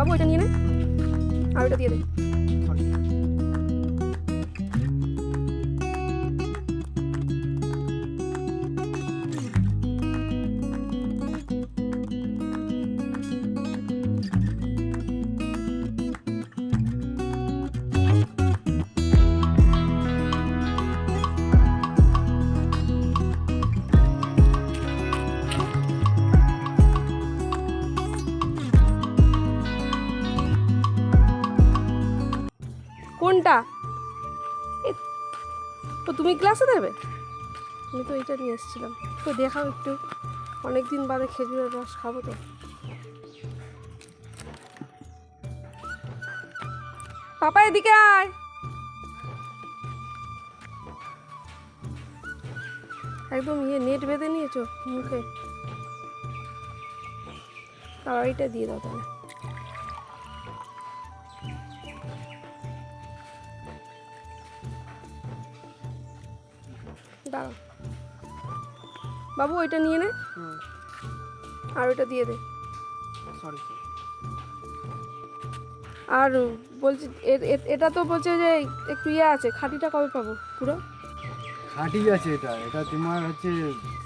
বাবু এটা নিয়ে নে আর ওটা দিয়ে দে। কোনটা? ও তুমি ক্লাসে দেবে আমি তো এইটা নিয়ে এসেছিলাম। তো দেখাও একটু। অনেক দিন বাদে খেজুরের রস খাব তো। পাপা, এদিকে আয়। একদম ইয়ে নেট বেঁধে নিয়েছো মুখে। তাও এইটা দিয়ে দাও তাহলে। দাঁড়াও বাবু ওইটা নিয়ে নে। আর ওইটা দিয়ে দে। সরি। আর বলছি এটা তো বলছে যে একটু ইয়ে আছে খাঁটিটা কবে পাবো? পুরো? খাঁটি আছে এটা। এটা তোমার হচ্ছে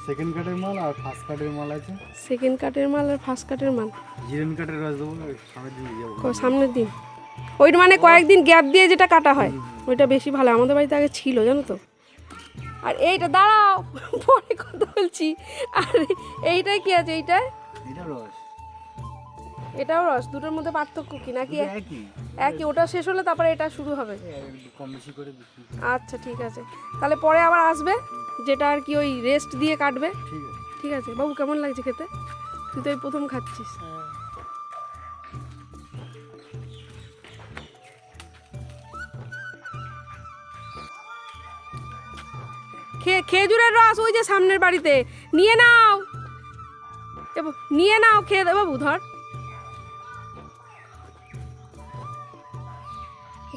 সেকেন্ড কাটের মাল আর ফার্স্ট কাটের মাল আছে। সেকেন্ড কাটের মাল আর ফার্স্ট কাটের মাল? জিরেন কাটের রস দেবো সামনের দিন যাব সামনের দিন? ওই মানে কয়েকদিন গ্যাপ দিয়ে যেটা কাটা হয় ওইটা বেশি ভালো। আমাদের বাড়িতে আগে ছিল জানো তো? আর এইটা দাঁড়াও পরে কথা বলছি। আর এইটাই কি আছে রস। এটাও রস দুটোর মধ্যে পার্থক্য কি নাকি একই? একই? ওটা শেষ হলে তারপরে এটা শুরু হবে। কম বেশি করে বিক্রি আচ্ছা ঠিক আছে। তাহলে পরে আবার আসবে যেটা আর কি ওই রেস্ট দিয়ে কাটবে। ঠিক আছে। ঠিক আছে। বাবু কেমন লাগছে খেতে? তুই তো এই প্রথম খাচ্ছিস। খেজুরের রস ওই যে সামনের বাড়িতে। নিয়ে নাও। নিয়ে নাও, খেয়ে দেবো ধর।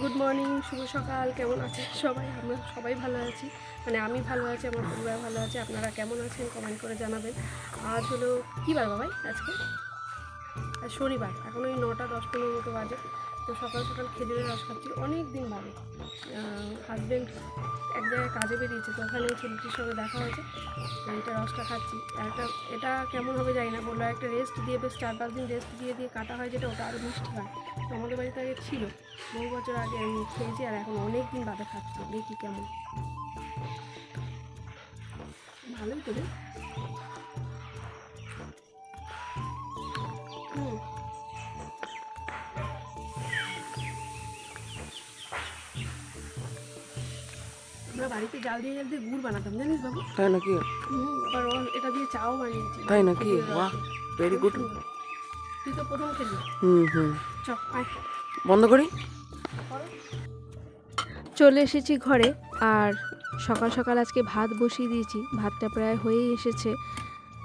গুড মর্নিং, শুভ সকাল, কেমন আছে সবাই? আমরা সবাই ভালো আছি। মানে আমি ভালো আছি, আমার পরিবার ভালো আছে। আপনারা কেমন আছেন কমেন্ট করে জানাবেন। আজ হলো কী বার বাবাই আজকে? আজ শনিবার, এখন ওই নটা দশ পনেরো মতো বাজে। তো সকাল সকাল খেজুরের রস খাচ্ছি অনেক দিন বাদে হাজব্যান্ড এক জায়গায় কাজে বেরিয়েছে, তো ওখানে ছেলেটির সঙ্গে দেখা হয়েছে। তো এইটা রসটা খাচ্ছি। একটা, এটা কেমন হবে জানি না, বলল একটা রেস্ট দিয়ে বেশ চার পাঁচ দিন রেস্ট দিয়ে দিয়ে কাটা হয় যেটা, ওটা আরও মিষ্টি হয়। তো আমাদের বাড়িতে আগে ছিল। বহু বছর আগে আমি খেয়েছি আর এখন অনেক দিন বাদে খাচ্ছি। দেখি কেমন। ভালোই তো আমরা বাড়িতে জাল দিয়ে জাল দিয়ে গুড় বানাতাম জানিস বাবু? তাই নাকি? হুম আবার এটা দিয়ে চাও বানিয়েছি। তাই নাকি? বাহ ভেরি গুড তুই তো প্রথম খেলি। হুম হুম। চ বন্ধ করি? চলে এসেছি ঘরে আর সকাল সকাল আজকে ভাত বসিয়ে দিয়েছি। ভাতটা প্রায় হয়েই এসেছে।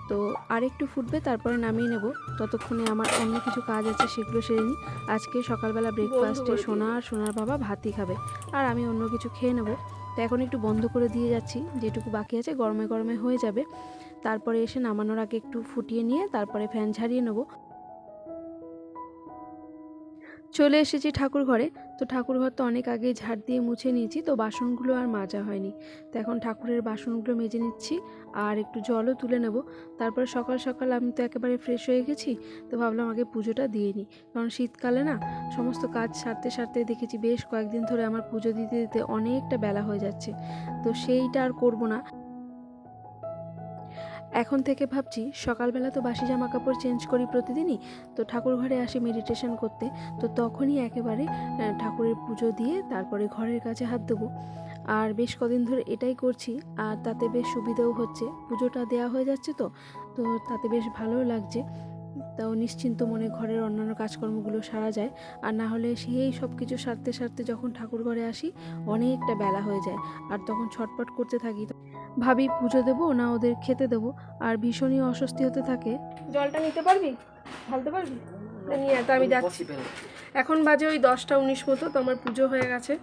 তো আর একটু ফুটবে তারপরে নামিয়ে নেব। ততক্ষণে আমার অন্য কিছু কাজ আছে সেগুলো সেরে নিই। আজকে সকালবেলা ব্রেকফাস্টে সোনা আর সোনার বাবা ভাতই খাবে। আর আমি অন্য কিছু খেয়ে নেব। তো এখন একটু বন্ধ করে দিয়ে যাচ্ছি, যেটুকু বাকি আছে গরমে গরমে হয়ে যাবে। তারপরে এসে নামানোর আগে একটু ফুটিয়ে নিয়ে তারপরে ফ্যান ঝাড়িয়ে নেব। চলে এসেছি ঠাকুর ঘরে। তো ঠাকুর ঘর তো অনেক আগে ঝাড় দিয়ে মুছে নিয়েছি, তো বাসনগুলো আর মাজা হয়নি। তো এখন ঠাকুরের বাসনগুলো মেজে নিচ্ছি আর একটু জলও তুলে নেব। তারপরে সকাল সকাল আমি তো একেবারে ফ্রেশ হয়ে গেছি, তো ভাবলাম আগে পুজোটা দিয়ে নিই। কারণ শীতকালে না, সমস্ত কাজ সারতে সারতে দেখেছি বেশ কয়েকদিন ধরে আমার পুজো দিতে দিতে অনেকটা বেলা হয়ে যাচ্ছে। তো সেইটা আর করব না। এখন থেকে ভাবছি, সকালবেলা তো বাসি জামা কাপড় চেঞ্জ করি প্রতিদিনই। তো ঠাকুর ঘরে আসি মেডিটেশন করতে। তো তখনই একেবারে ঠাকুরের পুজো দিয়ে তারপরে ঘরের কাছে হাত দেবো। আর বেশ কদিন ধরে এটাই করছি, আর তাতে বেশ সুবিধাও হচ্ছে। পুজোটা দেওয়া হয়ে যাচ্ছে তো তো তাতে বেশ ভালোও লাগছে। তাও নিশ্চিন্ত মনে ঘরের অন্যান্য কাজকর্মগুলো সারা যায়। আর না হলে সেই সব কিছু সারতে সারতে যখন ঠাকুর ঘরে আসি, অনেকটা বেলা হয়ে যায়। আর তখন ছটপট করতে থাকি ভাবি পুজো দেবো না ওদের খেতে দেবো। আর ভীষণই অস্বস্তি হতে থাকে। জলটা নিতে পারবি? ঢালতে পারবি? নিয়ে তো আমি যাচ্ছি। এখন বাজে ওই দশটা উনিশ মতো তো আমার পুজো হয়ে গেছে।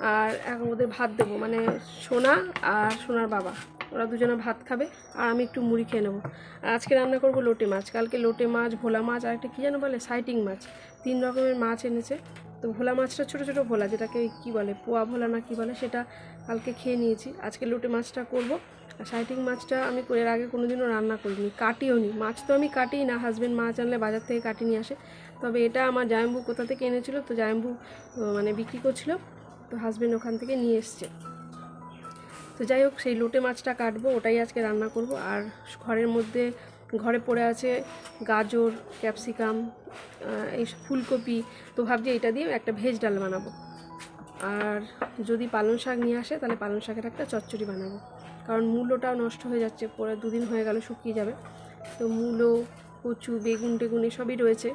আর এখন ওদের ভাত দেবো মানে সোনা আর সোনার বাবা। ওরা দুজনে ভাত খাবে আর আমি একটু মুড়ি খেয়ে নেব। আর আজকে রান্না করব লোটে মাছ। কালকে লোটে মাছ ভোলা মাছ আর একটা কী যেন বলে সাইটিং মাছ। তিন রকমের মাছ এনেছে। তো ভোলা মাছটা ছোটো ছোটো ভোলা যেটাকে কি বলে পোয়া ভোলা না কি বলে সেটা কালকে খেয়ে নিয়েছি। আজকে লোটে মাছটা করব। আর সাইটিং মাছটা আমি এর আগে কোনোদিনও রান্না করিনি, কাটিও নি। মাছ তো আমি কাটি না হাজব্যান্ড মাছ আনলে বাজার থেকে কাটি নিয়ে আসে। তবে এটা আমার জায়ম্বু কোথা থেকে এনেছিল তো জায়ম্বু মানে বিক্রি করছিল। তো হাজব্যান্ড ওখান থেকে নিয়ে এসছে। তো যাই হোক, সেই লোটে মাছটা কাটবো, ওটাই আজকে রান্না করব। আর ঘরের মধ্যে, ঘরে পড়ে আছে গাজর, ক্যাপসিকাম এই ফুলকপি। তো ভাবছি এটা দিয়ে একটা ভেজ ডাল বানাবো। আর যদি পালং শাক নিয়ে আসে, তাহলে পালং শাকের একটা চচ্চড়ি বানাবো। কারণ মূলোটাও নষ্ট হয়ে যাচ্ছে, পরে দুদিন হয়ে গেল শুকিয়ে যাবে। তো মূলো, কচু, বেগুন টেগুন এসবই রয়েছে।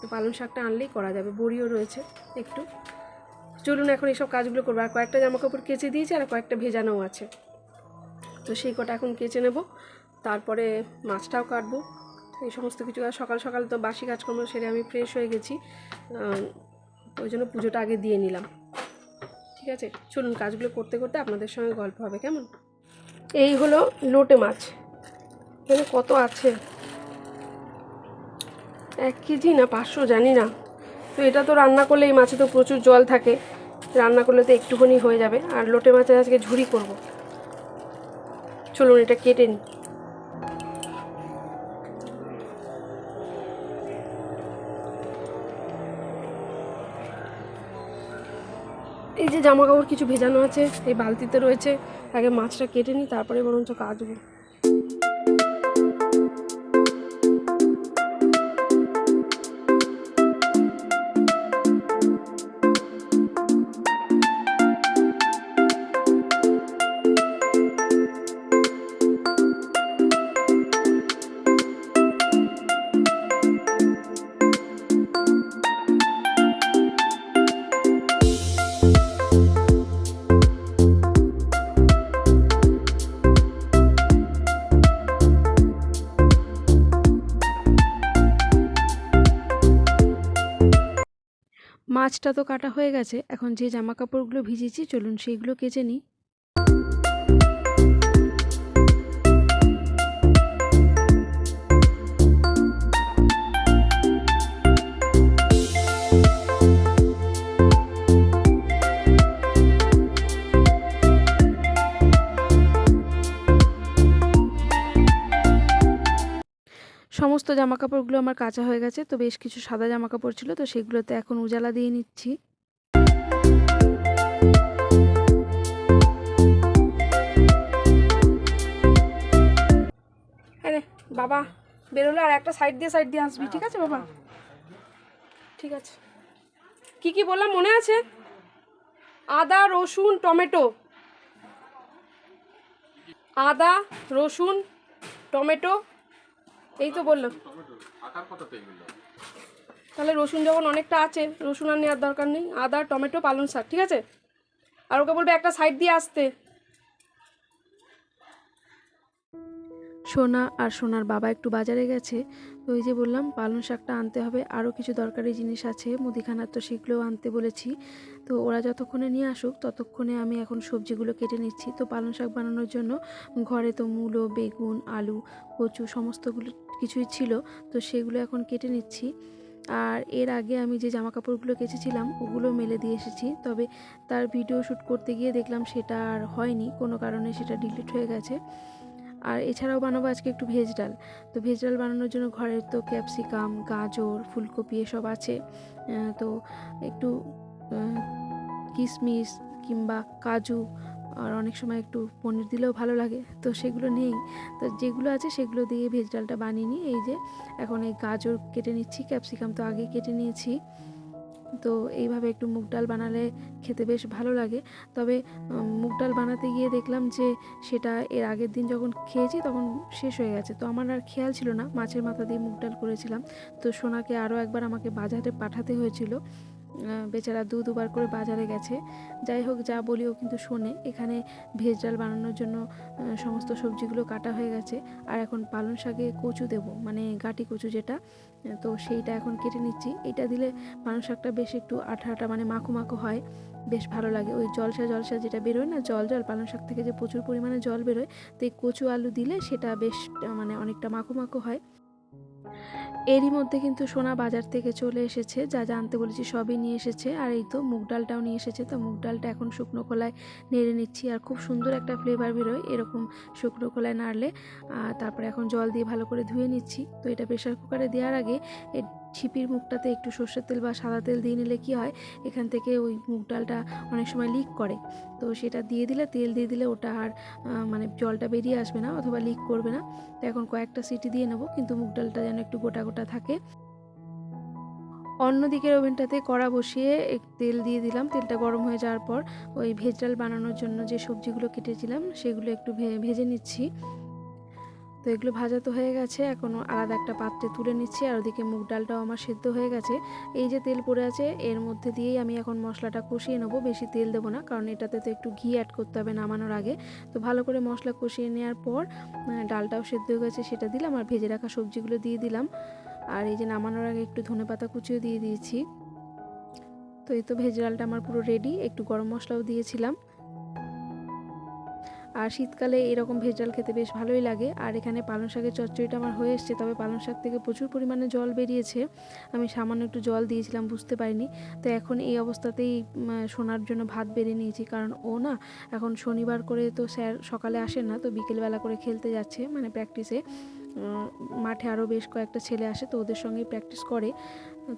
তো পালং শাকটা আনলেই করা যাবে, বড়িও রয়েছে একটু। চলুন এখন এইসব কাজগুলো করব। আর কয়েকটা জামা কাপড় কেচে দিয়েছি, আর কয়েকটা ভেজানোও আছে। তো সেই কটা এখন কেচে নেব। তারপরে মাছটাও কাটবো। এই সমস্ত কিছু আর সকাল সকাল তো বাসি কাজকর্ম, সেরে আমি ফ্রেশ হয়ে গেছি। ওই জন্য পুজোটা আগে দিয়ে নিলাম। ঠিক আছে? চলুন কাজগুলো করতে করতে আপনাদের সঙ্গে গল্প হবে, কেমন? এই হলো লোটে মাছ। এখানে কত আছে? এক কেজি না পাঁচশো, জানি না। তো এটা তো রান্না করলে এই মাছে তো প্রচুর জল থাকে। রান্না করলে তো একটুখানি হয়ে যাবে। আর লোটে মাছের আজকে ঝুড়ি করব। চলুন এটা কেটে নিই। জামা কাপড় কিছু ভেজানো আছে, এই বালতিতে রয়েছে। আগে মাছটা কেটে নিই, তারপরে বরঞ্চ কাচবো। মাছটা তো কাটা হয়ে গেছে এখন যে জামা কাপড়গুলো ভিজেছি চলুন সেইগুলো কেচে নিই। সমস্ত জামা কাপড়গুলো আমার কাঁচা হয়ে গেছে, তো বেশ কিছু সাদা জামা কাপড় ছিল, তো সেগুলোতে এখন উজালা দিয়ে নিচ্ছি। আরে বাবা, বেরোলে, আর একটা সাইড দিয়ে সাইড দিয়ে আসবি ঠিক আছে বাবা? ঠিক আছে। কি কি বললাম, মনে আছে? আদা, রসুন, টমেটো। আদা, রসুন, টমেটো এই তো বলল। তাহলে রসুন যখন অনেকটা আছে রসুন আর নেওয়ার দরকার নেই। আদা টমেটো পালং শাক ঠিক আছে? আর ওকে বলবে একটা সাইড দিয়ে আসতে। সোনা আর সোনার বাবা একটু বাজারে গেছে, তো ওই যে বললাম পালং শাকটা আনতে হবে, আরও কিছু দরকারি জিনিস আছে মুদিখানার তো সেগুলোও আনতে বলেছি। তো ওরা যতক্ষণে নিয়ে আসুক, ততক্ষণে আমি এখন সবজিগুলো কেটে নিচ্ছি। তো পালং শাক বানানোর জন্য ঘরে তো মূলো, বেগুন, আলু, কচু সমস্তগুলো কিছুই ছিল, তো সেগুলো এখন কেটে নিচ্ছি। আর এর আগে আমি যে জামা কাপড়গুলো কেচেছিলাম, ওগুলো মেলে দিয়ে এসেছি, তবে তার ভিডিও শ্যুট করতে গিয়ে দেখলাম সেটা আর হয়নি, কোনো কারণে সেটা ডিলিট হয়ে গেছে। আর এছাড়াও বানাবো আজকে একটু ভেজ ডাল। তো ভেজ ডাল বানানোর জন্য ঘরের তো ক্যাপসিকাম, গাজর, ফুলকপি এসব আছে। তো একটু কিশমিশ কিংবা কাজু আর অনেক সময় একটু পনির দিলেও ভালো লাগে। তো সেগুলো নেই। তো যেগুলো আছে সেগুলো দিয়ে ভেজ ডালটা বানিয়ে নিই এই যে এখন এই গাজর কেটে নিচ্ছি, ক্যাপসিকাম তো আগে কেটে নিয়েছি। তো এইভাবে একটু মুগ ডাল বানালে খেতে বেশ ভালো লাগে। তবে মুগ ডাল বানাতে গিয়ে দেখলাম যে সেটা এর আগের দিন যখন খেয়েছি তখন শেষ হয়ে গেছে। তো আমার আর খেয়াল ছিল না, মাছের মাথা দিয়ে মুগ ডাল করেছিলাম। তো সোনাকে আরও একবার আমাকে বাজারে পাঠাতে হয়েছিল। বেচারা দু দুবার করে বাজারে গেছে। যাই হোক, যা বলি ও কিন্তু শোনে। এখানে ভেজ ডাল বানানোর জন্য সমস্ত সবজিগুলো কাটা হয়ে গেছে। আর এখন পালং শাকে কচু দেব মানে গাটি কচু যেটা। তো সেইটা এখন কেটে নিচ্ছি। এটা দিলে পালং শাকটা বেশ একটু আঠাটা আঠা মানে মাখো মাখো হয়। বেশ ভালো লাগে। ওই জলসা জলসা যেটা বেরোয় না, জল জল, পালং শাক থেকে যে প্রচুর পরিমাণে জল বেরোয়, তো এই কচু আলু দিলে সেটা বেশ মানে অনেকটা মাখো মাখো হয়। এরই মধ্যে কিন্তু সোনা বাজার থেকে চলে এসেছে। যা জানতে বলেছি সবই নিয়ে এসেছে। আর এই তো মুগ ডালটাও নিয়ে এসেছে। তো মুগ ডালটা এখন শুকনো খোলায় নেড়ে নিচ্ছি। আর খুব সুন্দর একটা ফ্লেভার বেরোয় এরকম শুকনো খোলায় নাড়লে। আর তারপরে এখন জল দিয়ে ভালো করে ধুয়ে নিচ্ছি। তো এটা প্রেশার কুকারে দেওয়ার আগে ছিপির মুখটাতে একটু সর্ষের তেল বা সাদা তেল দিয়ে নিলে কি হয়? এখান থেকে ওই মুগ ডালটা অনেক সময় লিক করে। তো সেটা দিয়ে দিলে, তেল দিয়ে দিলে ওটা আর মানে জলটা বেরিয়ে আসবে না অথবা লিক করবে না। তো এখন কয়েকটা সিটি দিয়ে নেব, কিন্তু মুগ ডালটা যেন একটু গোটা গোটা থাকে। অন্য দিকের ওভেনটাতে কড়া বসিয়ে তেল দিয়ে দিলাম। তেলটা গরম হয়ে যাওয়ার পর ওই ভেজ ডাল বানানোর জন্য যে সবজিগুলো কেটেছিলাম, সেগুলো একটু ভেজে নিচ্ছি। তো এগুলো ভাজা তো হয়ে গেছে, এখন আলাদা একটা পাত্রে তুলে নিচ্ছি, আর ওদিকে মুগ ডালটাও আমার সেদ্ধ হয়ে গেছে। এই যে তেল পড়ে আছে, এর মধ্যে দিয়েই আমি এখন মশলাটা কষিয়ে নেব, বেশি তেল দেবো না, কারণ এটাতে তো একটু ঘি অ্যাড করতে হবে নামানোর আগে। তো ভালো করে মশলা কষিয়ে নেওয়ার পর ডালটাও সেদ্ধ হয়ে গেছে, সেটা দিলাম, আর ভেজে রাখা সবজিগুলো দিয়ে দিলাম। আর এই যে নামানোর আগে একটু ধনে পাতা কুচিও দিয়ে দিয়েছি। তো এই তো ভেজ ডালটা আমার পুরো রেডি একটু গরম মশলাও দিয়েছিলাম। আর শীতকালে এরকম ভেজ ডাল খেতে বেশ ভালোই লাগে। আর এখানে পালং শাকের চচ্চড়িটা আমার হয়ে এসছে, তবে পালং শাক থেকে প্রচুর পরিমাণে জল বেরিয়েছে। আমি সামান্য একটু জল দিয়েছিলাম, বুঝতে পারিনি। তো এখন এই অবস্থাতেই শোনার জন্য ভাত বেড়ে নিয়েছি। কারণ ও না, এখন শনিবার করে তো স্যার সকালে আসেন না, তো বিকেলবেলা করে খেলতে যাচ্ছে মানে প্র্যাকটিসে মাঠে আরও বেশ কয়েকটা ছেলে আসে, তো ওদের সঙ্গেই প্র্যাকটিস করে।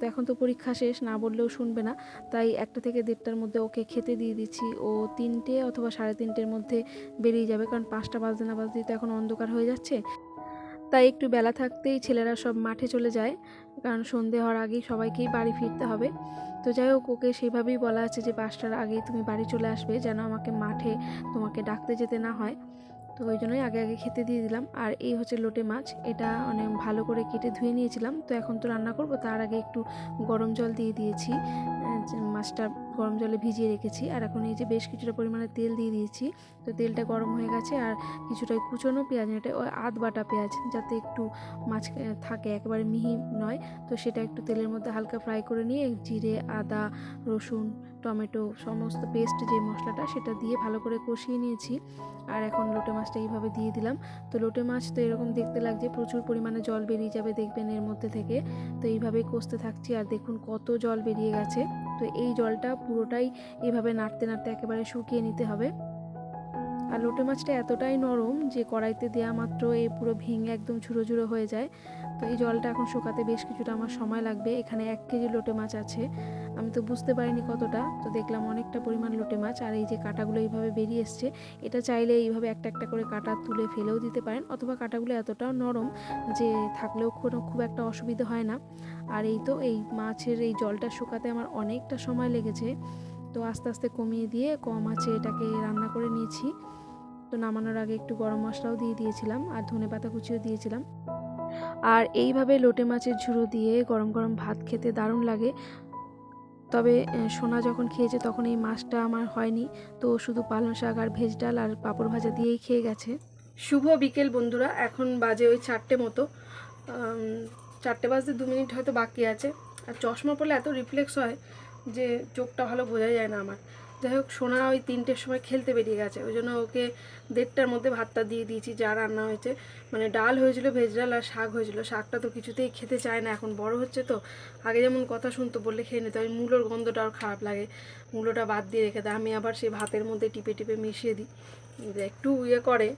তো এখন তো পরীক্ষা শেষ, না বললেও শুনবে না। তাই একটা থেকে দেড়টার মধ্যে ওকে খেতে দিয়ে দিচ্ছি। ও তিনটে অথবা সাড়ে তিনটের মধ্যে বেরিয়ে যাবে, কারণ পাঁচটা বাজতে না বাজতে তো এখন অন্ধকার হয়ে যাচ্ছে। তাই একটু বেলা থাকতেই ছেলেরা সব মাঠে চলে যায়, কারণ সন্ধে হওয়ার আগেই সবাইকেই বাড়ি ফিরতে হবে। তো যাই হোক, ওকে সেইভাবেই বলা আছে যে, পাঁচটার আগেই তুমি বাড়ি চলে আসবে, যেন আমাকে মাঠে তোমাকে ডাকতে যেতে না হয়। তো ওই জন্যই আগে আগে খেতে দিয়ে দিলাম। আর এই হচ্ছে লোটে মাছ। এটা অনেক ভালো করে কেটে ধুয়ে নিয়েছিলাম। তো এখন তো রান্না করব। তার আগে একটু গরম জল দিয়ে দিয়েছি। মাছটা গরম জলে ভিজিয়ে রেখেছি। আর এখন এই যে বেশ কিছুটা পরিমাণে তেল দিয়ে দিয়েছি। তো তেলটা গরম হয়ে গেছে। আর কিছুটা কুচনো পেঁয়াজ এটা ওই আধ বাটা পেঁয়াজ, যাতে একটু মাছ থাকে। একেবারে মিহি নয়। তো সেটা একটু তেলের মধ্যে হালকা ফ্রাই করে নিয়ে, জিরে, আদা, রসুন টমেটো সমস্ত পেস্ট যে মশলাটা সেটা দিয়ে ভালো করে কষিয়ে নিয়েছি। আর এখন লোটে মাছটা এইভাবে দিয়ে দিলাম। তো লোটে মাছ তো এরকম দেখতে লাগছে, প্রচুর পরিমাণে জল বেরিয়ে যাবে দেখবেন এর মধ্যে থেকে। তো এইভাবেই কষতে থাকছি আর দেখুন কত জল বেরিয়ে গেছে। তো এই জলটা পুরোটাই এভাবে নাড়তে নাড়তে একেবারে শুকিয়ে নিতে হবে। আর লোটে মাছটা এতটাই নরম যে কড়াইতে দেওয়া মাত্র এই পুরো ভেঙে একদম ঝুড়ো ঝুড়ো হয়ে যায়। তো এই জলটা এখন শুকাতে বেশ কিছুটা আমার সময় লাগবে। এখানে এক কেজি লোটে মাছ আছে। আমি তো বুঝতে পারিনি কতটা। তো দেখলাম অনেকটা পরিমাণ লোটে মাছ আর এই যে কাঁটাগুলো এইভাবে বেরিয়ে এসছে, এটা চাইলে এইভাবে একটা একটা করে কাটা তুলে ফেলেও দিতে পারেন অথবা কাটাগুলো এতটাও নরম যে থাকলেও কোনো খুব একটা অসুবিধা হয় না। আর এই তো এই মাছের এই জলটা শুকাতে আমার অনেকটা সময় লেগেছে। তো আস্তে আস্তে কমিয়ে দিয়ে কম আছে এটাকে রান্না করে নিয়েছি। তো নামানোর আগে একটু গরম মশলাও দিয়ে দিয়েছিলাম আর ধনে পাতা কুচিও দিয়েছিলাম। আর এইভাবে লোটে মাছের ঝুড়ো দিয়ে গরম গরম ভাত খেতে দারুণ লাগে। তবে সোনা যখন খেয়েছে তখন এই মাছটা আমার হয়নি। তো শুধু পালং শাক আর ভেজ ডাল আর পাঁপড় ভাজা দিয়েই খেয়ে গেছে। শুভ বিকেল বন্ধুরা, এখন বাজে ওই চারটে মতো। চারটে বাজতে দু মিনিট হয়তো বাকি আছে। আর চশমা পড়লে এত রিফ্লেক্স হয় যে চোখটা ভালো বোঝা যায় না আমার। যাই হোক, সোনা ওই তিনটের সময় খেলতে বেরিয়ে গেছে। ওই জন্য ওকে দেড়টার মধ্যে ভাতটা দিয়ে দিয়েছি, যা রান্না হয়েছে। মানে ডাল হয়েছিল, ভেজ ডাল আর শাক হয়েছিল। শাকটা তো কিছুতেই খেতে চায় না, এখন বড় হচ্ছে তো। আগে যেমন কথা শুনতো, বললে খেয়ে নিত। আমি মূলোর গন্ধটা আর খারাপ লাগে। মূলোটা বাদ দিয়ে রেখে দেয়। আমি আবার সেই ভাতের মধ্যে টিপে টিপে মিশিয়ে দিই। একটু ইয়ে করে,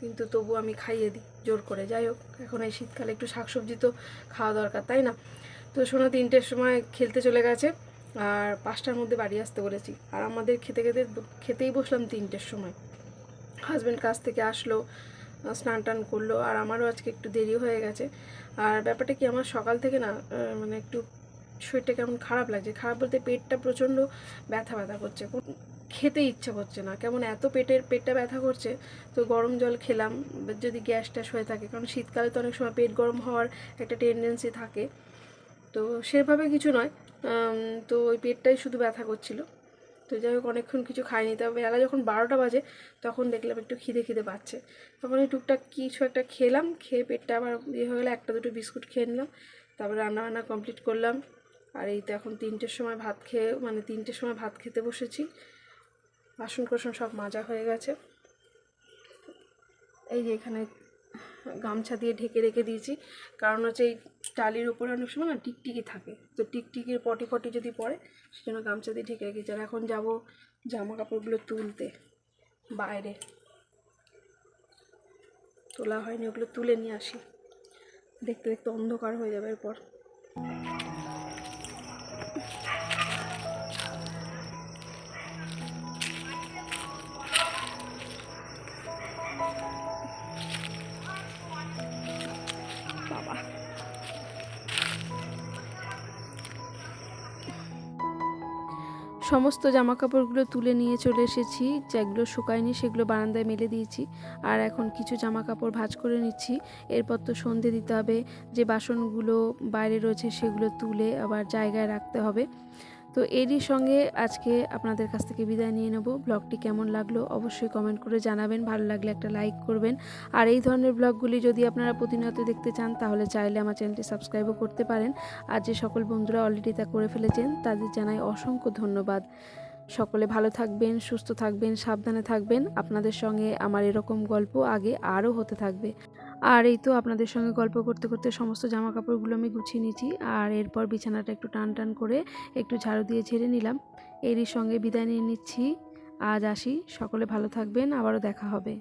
কিন্তু তবু আমি খাইয়ে দিই, জোর করে। যাই হোক, এখন এই শীতকালে একটু শাকসবজি তো খাওয়া দরকার, তাই না? তো সোনা তিনটের সময় খেলতে চলে গেছে। আর পাঁচটার মধ্যে বাড়ি আসতে বলেছি। আর আমাদের খেতে খেতে খেতেই বসলাম তিনটের সময়। হাজব্যান্ড কাছ থেকে আসলো, স্নান টান করল, আর আমারও আজকে একটু দেরি হয়ে গেছে। আর ব্যাপারটা কি, আমার সকাল থেকে না মানে একটু শরীরটা কেমন খারাপ লাগছে। খারাপ বলতে পেটটা প্রচণ্ড ব্যথা ব্যথা করছে। খেতে ইচ্ছা করছে না। কেমন এত পেটের, পেটটা ব্যথা করছে, তো গরম জল খেলাম। যদি গ্যাস ট্যাস হয়ে থাকে, কারণ শীতকালে তো অনেক সময় পেট গরম হওয়ার একটা টেন্ডেন্সি থাকে। তো সেভাবে কিছু নয়। তো ওই পেটটাই শুধু ব্যথা করছিল। তো যাই হোক, অনেকক্ষণ কিছু খাইনি। তবে বেলা যখন বারোটা বাজে, তখন দেখলাম একটু খিদে খিদে পাচ্ছে। তখন ওই টুকটাক কিছু একটা খেলাম, খেয়ে পেটটা আবার ইয়ে হয়ে গেলে, একটা দুটো বিস্কুট খেয়ে নিলাম। তারপরে রান্না বান্না কমপ্লিট করলাম। আর এই তো এখন তিনটের সময় ভাত খেয়ে মানে তিনটের সময় ভাত খেতে বসেছি। বাসন কোসন সব মাজা হয়ে গেছে। এই যে এখানে গামছা দিয়ে ঢেকে রেখে দিয়েছি। কারণ হচ্ছে এই টালির উপরে অনেক সময় না টিকটিকি থাকে। তো টিকটিকির পটি ফটি যদি পড়ে, সেজন্য গামছা দিয়ে ঢেকে রেখেছি। আর এখন যাব জামা কাপড়গুলো তুলতে, বাইরে। তোলা হয়নি, ওগুলো তুলে নিয়ে আসি। দেখতে দেখতে অন্ধকার হয়ে যাবে এরপর। সমস্ত জামা কাপড়গুলো তুলে নিয়ে চলে এসেছি। যেগুলো শুকায়নি সেগুলো বারান্দায় মেলে দিয়েছি। আর এখন কিছু জামা কাপড় ভাজ করে নিচ্ছি। এরপর তো সন্ধে দিতে হবে। যে বাসনগুলো বাইরে রয়েছে সেগুলো তুলে আবার জায়গায় রাখতে হবে। তো এরই সঙ্গে আজকে আপনাদের কাছ থেকে বিদায় নিয়ে নেব। ব্লগটি কেমন লাগল অবশ্যই কমেন্ট করে জানাবেন। ভালো লাগলে একটা লাইক করবেন। আর এই ধরনের ব্লগগুলি যদি আপনারা প্রতিনিয়ত দেখতে চান, তাহলে চাইলে আমার চ্যানেলটি সাবস্ক্রাইবও করতে পারেন। আর যে সকল বন্ধুরা অলরেডি তা করে ফেলেছেন, তাদের জানাই অসংখ্য ধন্যবাদ। সকলে ভালো থাকবেন, সুস্থ থাকবেন, সাবধানে থাকবেন। আপনাদের সঙ্গে আমার এরকম গল্প আগে আরও হতে থাকবে। আর এই তো আপনাদের সঙ্গে গল্প করতে করতে সমস্ত জামা কাপড়গুলো আমি গুছিয়ে নিয়েছি। আর এরপর বিছানাটা একটু টান টান করে একটু ঝাড়ু দিয়ে ঝেড়ে নিলাম। এরই সঙ্গে বিদায় নিয়ে নিচ্ছি। আজ আসি। সকলে ভালো থাকবেন। আবারও দেখা হবে।